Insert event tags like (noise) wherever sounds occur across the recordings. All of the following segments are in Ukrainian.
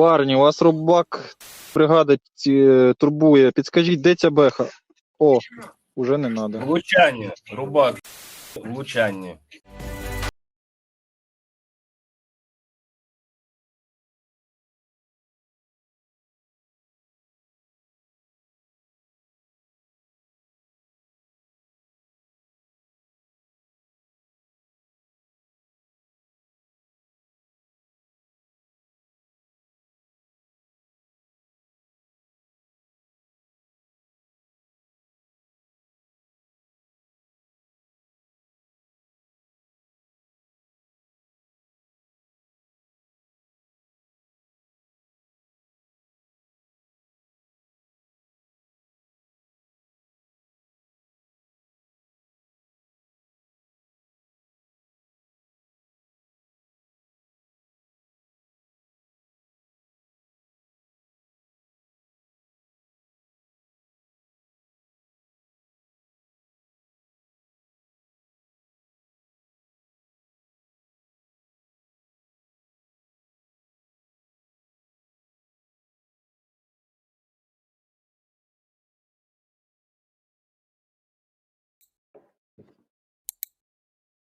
Парні, у вас рубак бригади ці- турбує. Підскажіть, де ця беха? О, уже не треба. Влучання, рубак, влучання.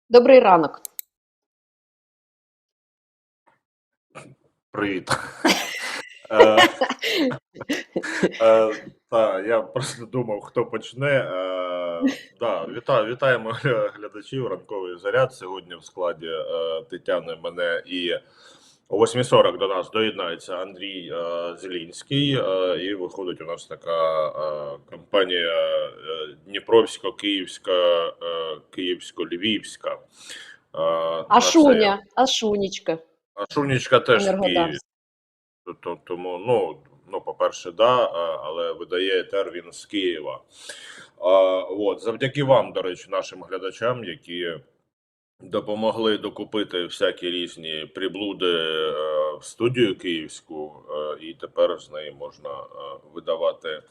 Добрий ранок. Привіт. (laughs) Е, е, я просто думав, хто почне. Е, вітаємо глядачів. Ранковий заряд сьогодні в складі Тетяни мене і о 8.40 до нас доєднається Андрій Зелінський. І виходить у нас така компанія Дніпровсько-Київська, Київсько-Львівська. На це- Ашуня, Ашунічка. А Шунічка теж в Києві. Тому, ну, ну, по-перше, да, але видає етер він з Києва. А, от, завдяки вам, до речі, нашим глядачам, які допомогли докупити всякі різні приблуди е, в студію київську, е, і тепер з неї можна е, видавати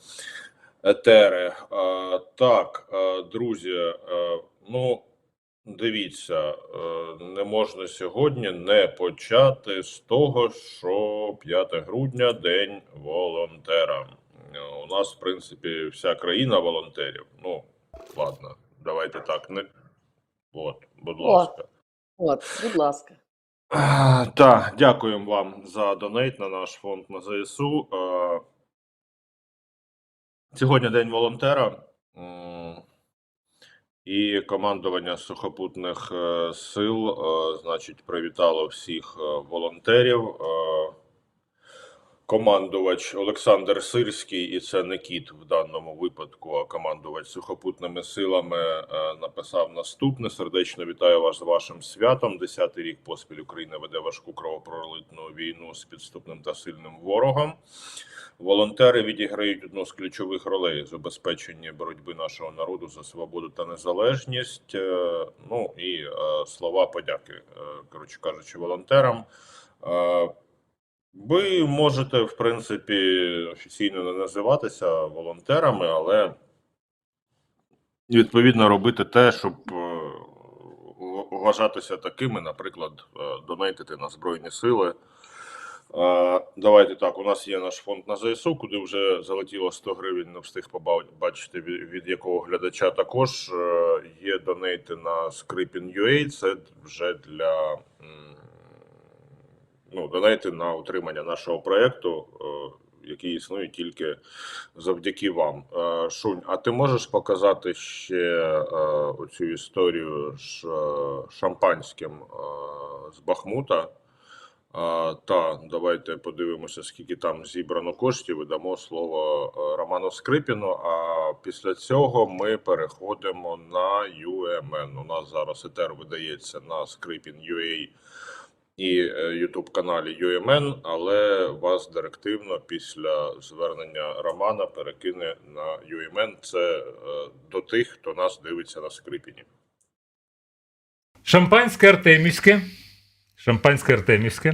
етери. А, так, друзі, ну. Дивіться, е, не можна сьогодні не почати з того, що 5 грудня День волонтера. У нас, в принципі, вся країна волонтерів. Ну, ладно, давайте так. Не... От, будь ласка. От, будь ласка. Так, дякуємо вам за донейт на наш фонд на ЗСУ. Е, Сьогодні День волонтера. І командування сухопутних е, сил, е, значить, привітало всіх е, волонтерів. Командувач Олександр Сирський, і це не кіт в даному випадку, а командувач сухопутними силами написав наступне: сердечно вітаю вас з вашим святом. Десятий рік поспіль Україна веде важку кровопролитну війну з підступним та сильним ворогом. Волонтери відіграють одну з ключових ролей в забезпеченні боротьби нашого народу за свободу та незалежність. Е, Ну і е, слова подяки, е, коротше кажучи, волонтерам. Ви можете, в принципі, офіційно не називатися волонтерами, але відповідно робити те, щоб вважатися такими, наприклад, донейтити на Збройні Сили. Давайте так. У нас є наш фонд на ЗСУ, куди вже залетіло 100 гривень. Не встиг побачити від, якого глядача. Також е, є донейти на Scripin.ua, Це вже для ну, донейти на утримання нашого проекту, е, який існує тільки завдяки вам. Е, Шунь, а ти можеш показати ще оцю історію з шампанським з Бахмута? Та давайте подивимося, скільки там зібрано коштів. і дамо слово е, Роману Скрипіну. А після цього ми переходимо на UMN. У нас зараз етер видається на Scripin.ua і YouTube каналі UMN, але вас директивно після звернення Романа перекине на UMN. Це е, до тих, хто нас дивиться на Скрипіні. Шампанське Артемівське. Шампанське Артемівське.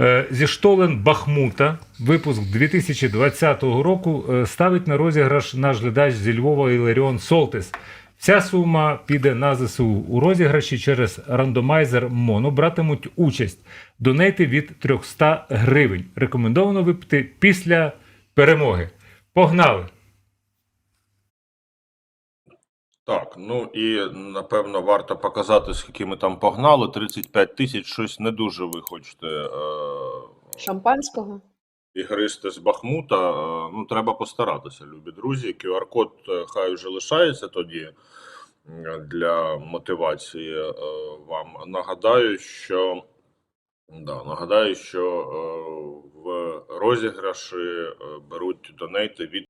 Е, Зі штолен Бахмута, випуск 2020 року, е, ставить на розіграш наш глядач зі Львова Іларіон Солтис. Вся сума піде на ЗСУ. У розіграші через рандомайзер МОНО братимуть участь. Донейти від 300 гривень. Рекомендовано випити після перемоги. Погнали! Так, ну і напевно варто показати, скільки ми там погнали. 35 тисяч, щось не дуже ви хочете. Е- Шампанського. ігристи з Бахмута. Е, Ну, треба постаратися, любі друзі. QR-код е, хай вже лишається тоді е, для мотивації е, вам. Нагадаю, що да, нагадаю, що е, в розіграші е, беруть донейти від